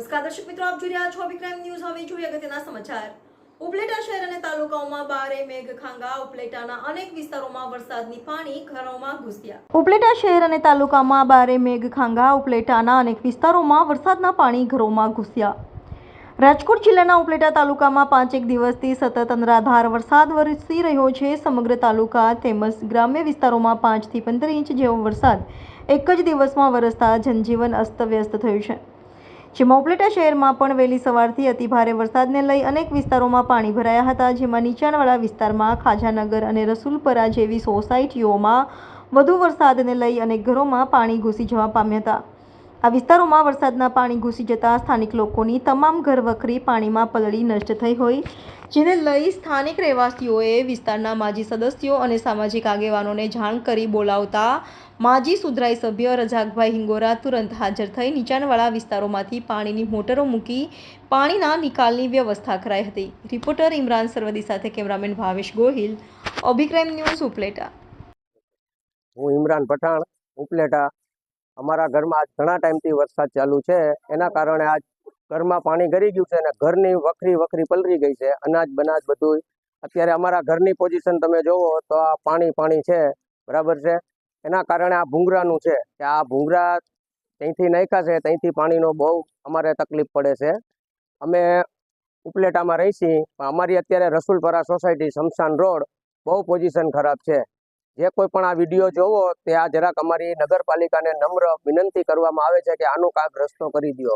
નમસ્કાર દર્શક મિત્રો, આપ જોઈ રહ્યા છો અભિક્રાઇમ ન્યૂઝ. હવે જોઈએ અગત્યના સમાચાર. ઉપલેટા શહેર અને તાલુકાઓમાં બારે મેઘખાંગા ઉપલેટાના અનેક વિસ્તારોમાં વરસાદની પાણી ઘરોમાં ઘૂસ્યા. ઉપલેટા શહેર અને તાલુકામાં બારે મેઘખાંગા ઉપલેટાના અનેક વિસ્તારોમાં વરસાદના પાણી ઘરોમાં ઘૂસ્યા. રાજકોટ જિલ્લાના ઉપલેટા તાલુકામાં પાંચેક દિવસથી સતત અનરાધાર વરસાદ વરસી રહ્યો છે. સમગ્ર તાલુકા તેમજ ગ્રામ્ય વિસ્તારોમાં પાંચથી પંદર ઇંચ જેવો વરસાદ એક જ દિવસમાં વરસતા જનજીવન અસ્તવ્યસ્ત થયું છે. જેમાં ઉપલેટા શહેરમાં પણ વહેલી સવારથી અતિભારે વરસાદને લઈ અનેક વિસ્તારોમાં પાણી ભરાયા હતા, જેમાં નીચાણવાળા વિસ્તારમાં ખાજાનગર અને રસુલપરા જેવી સોસાયટીઓમાં વધુ વરસાદને લઈ અનેક ઘરોમાં પાણી ઘૂસી જવા પામ્યા હતા. આ વિસ્તારોમાં વરસાદના પાણી ઘૂસી જતા સ્થાનિક લોકોની તમામ ઘરવખરી પાણીમાં પલળી નષ્ટ થઈ હોય, જેને લઈ સ્થાનિક રહેવાસીઓએ વિસ્તારના માજી સદસ્યો અને સામાજિક આગેવાનોને જાણ કરી બોલાવતા માજી સુધરાઈ સભ્ય રજાકભાઈ હિંગોરા તુરંત હાજર થઈ નીચાણવાળા વિસ્તારોમાંથી પાણીની મોટરો મૂકી પાણીના નિકાલની વ્યવસ્થા કરાઈ હતી. રિપોર્ટર ઇમરાન સરવદી સાથે કેમેરામેન ભાવેશ ગોહિલ અભિક્રાઇમ ન્યૂઝ ઉપલેટા. હું ઇમરાન પઠાણ, ઉપલેટા. અમારા ઘરમાં આજ ઘણા ટાઈમથી વરસાદ ચાલુ છે. એના કારણે આજ ઘરમાં પાણી ગરી ગયું છે અને ઘરની વખરી વખરી પલરી ગઈ છે. અનાજ બનાજ બધું અત્યારે અમારા ઘરની પોઝિશન તમે જોવો તો આ પાણી પાણી છે. બરાબર છે? એના કારણે આ ભૂંગરાનું છે કે આ ભૂંગરા ત્યાંથી નાખ્યા છે. ત્યાંથી પાણીનો બહુ અમારે તકલીફ પડે છે. અમે ઉપલેટામાં રહીશી. પણ અમારી અત્યારે રસુલપરા સોસાયટી, શમશાન રોડ બહુ પોઝિશન ખરાબ છે. જે કોઈ પણ આ વીડિયો જોવો, તે આ જરાક અમારી નગરપાલિકાને નમ્ર વિનંતી કરવામાં આવે છે કે આનું કાંક રસ્તો કરી દો